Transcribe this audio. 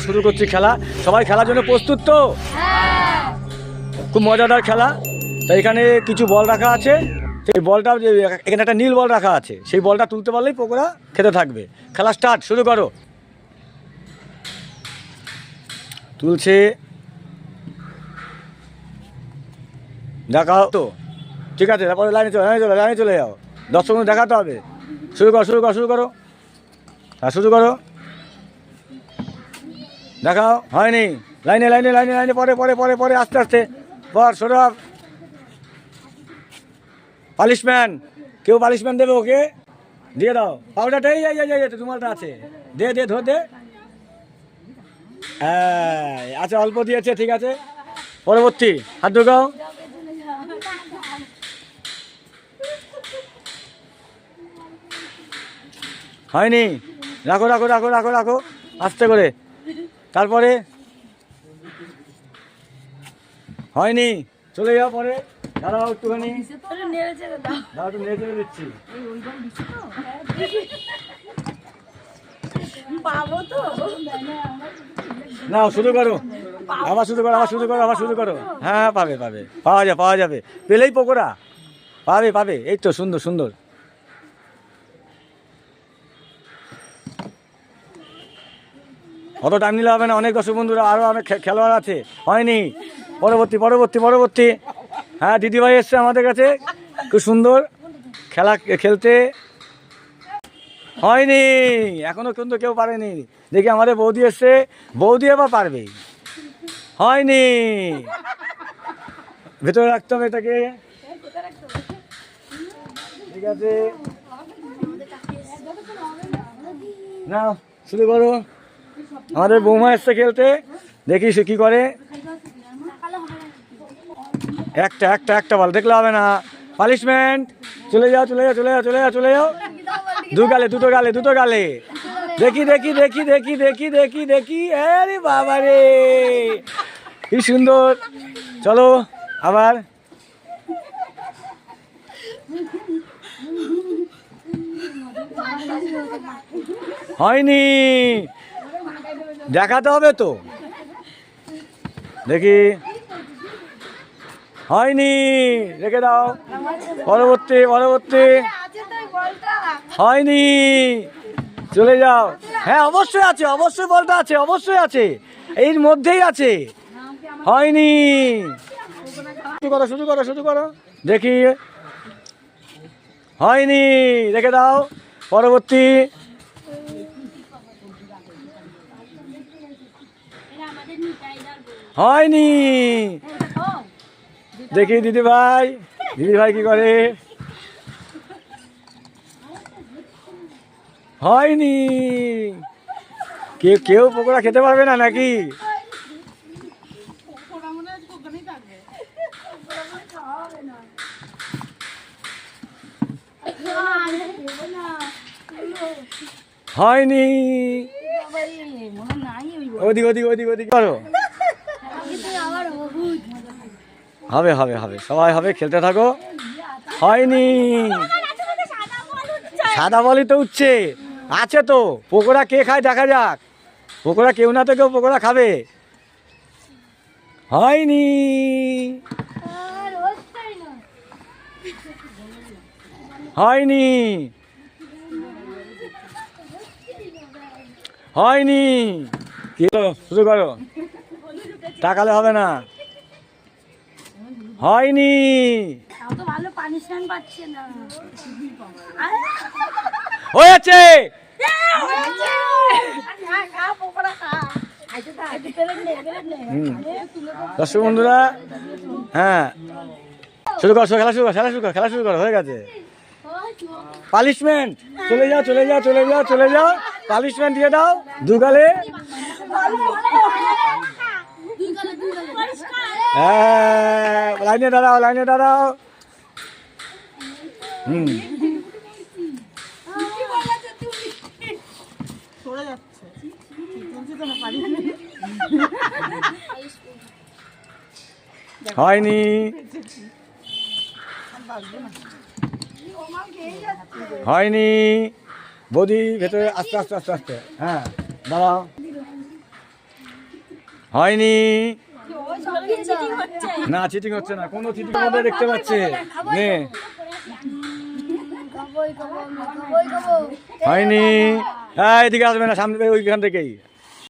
শুরু করছি খেলা। সবাই খেলার জন্য প্রস্তুত তো? খুব মজাদার খেলা। তো এখানে কিছু বল রাখা আছে। সেই বলটা এখানে একটা নীল বল রাখা আছে। সেই বলটা তুলতে পারলেই পকোড়া খেতে থাকবে। খেলা স্টার্ট শুরু করো। তুলছে। দেখাও তো। ঠিক আছে, তারপরে লাইনে চলে লাইনে চলে লাইনে চলে যাও। দর্শক দেখাতে হবে। শুরু করো শুরু করো শুরু করো। হ্যাঁ শুরু করো। দেখাও, হয়নি। লাইনে লাইনে লাইনে লাইনে, পরে পরে পরে পরে, আস্তে আস্তে। পর সৌরভ। পালিশম্যান। কেউ পালিশম্যান দেবে ওকে? দিয়ে দাও। যাই যাই তোমারটা আছে। দে দে, ধর, দে। হ্যাঁ আচ্ছা অল্প দিয়েছে, ঠিক আছে। পরবর্তী, হাত ঢুকাও। হয়নি। রাখো রাখো রাখো রাখো রাখো। আস্তে করে। তারপরে? হয়নি। চলে যাও পরে। দাঁড়াও একটুখানি। দিচ্ছি। নাও, শুরু করো। আবার শুরু করো, আবার শুরু করো, আবার শুরু করো। হ্যাঁ পাবে পাবে। পাওয়া যাবে পাওয়া যাবে। পেলেই পকোড়া। পাবে পাবে। এই তো সুন্দর সুন্দর। অত টাইম নিলে হবে না। অনেক দর্শক বন্ধুরা আরও অনেক খেলোয়াড় আছে। হয়নি। পরবর্তী পরবর্তী পরবর্তী। হ্যাঁ দিদিভাই এসছে আমাদের কাছে। খুব সুন্দর খেলা খেলতে। হয়নি। এখনও কিন্তু কেউ পারেনি। দেখি আমাদের বৌদি এসছে। বৌদি এবার পারবে। হয়নি। ভেতরে রাখতে হবে এটাকে। ঠিক আছে। না শুরু করো। আমাদের বৌমা এসছে খেলতে। দেখি সে কি করে। একটা একটা একটা বল দেখলে হবে না। পালিশমেন্ট চলে যাও চলে যাও চলে যাও চলে যাও চলে যাও। দু গালে, দুটো গালে দুটো গালে। দেখি দেখি দেখি দেখি দেখি দেখি দেখি। আরে বাবা রে! কি সুন্দর। চলো, আবার। হয়নি। দেখাতে হবে তো। দেখি। হয়নি। রেখে দাও। পরবর্তী পরবর্তী। হয়নি। চলে যাও। হ্যাঁ অবশ্যই আছে, অবশ্যই বলটা আছে, অবশ্যই আছে। এর মধ্যেই আছে। হয়নি। শুরু করো শুরু করো শুরু করো। দেখি। হয়নি। রেখে দাও। পরবর্তী। হয়নি দেখি দিদি ভাই। দিদি ভাই কি করে? হয়নি। কেউ কেউ পকোড়া খেতে পারবে না নাকি? হয়নি মনে ওদিক ওদিক ওদিক ওদিক। করো। হবে হবে হবে। সবাই হবে খেলতে থাকো। হয়নি। সাদা বলই তো উঠছে। আছে তো। পকোড়া কে খায় দেখা যাক। পকোড়া কেউ না তো কেউ পকোড়া খাবে। হয়নি। হয়নি। হয়নি। কি শুরু করো। টাকালে হবে না। হয়নি। হয়েছে। দর্শক বন্ধুরা হ্যাঁ। শুরু করো খেলা শুরু কর খেলা শুরু কর খেলা শুরু কর হয়ে গেছে। পালিশমেন্ট চলে যাও চলে যাও চলে যাও চলে যাও। পালিশমেন্ট দিয়ে দাও দুগালে হ্যাঁ লাইনে দাঁড়াও লাইনে দাঁড়াও। হুম। হয়নি। হয়নি। বৌদি, ভেতরে আস্তে আস্তে আস্তে আস্তে। হ্যাঁ দাঁড়াও। হয়নি। না চিটিং হচ্ছে না। কোনো চিটিং মধ্যে দেখতে পাচ্ছে। হয়নি। হ্যাঁ এদিকে আসবে না, সামনে ওইখান থেকেই।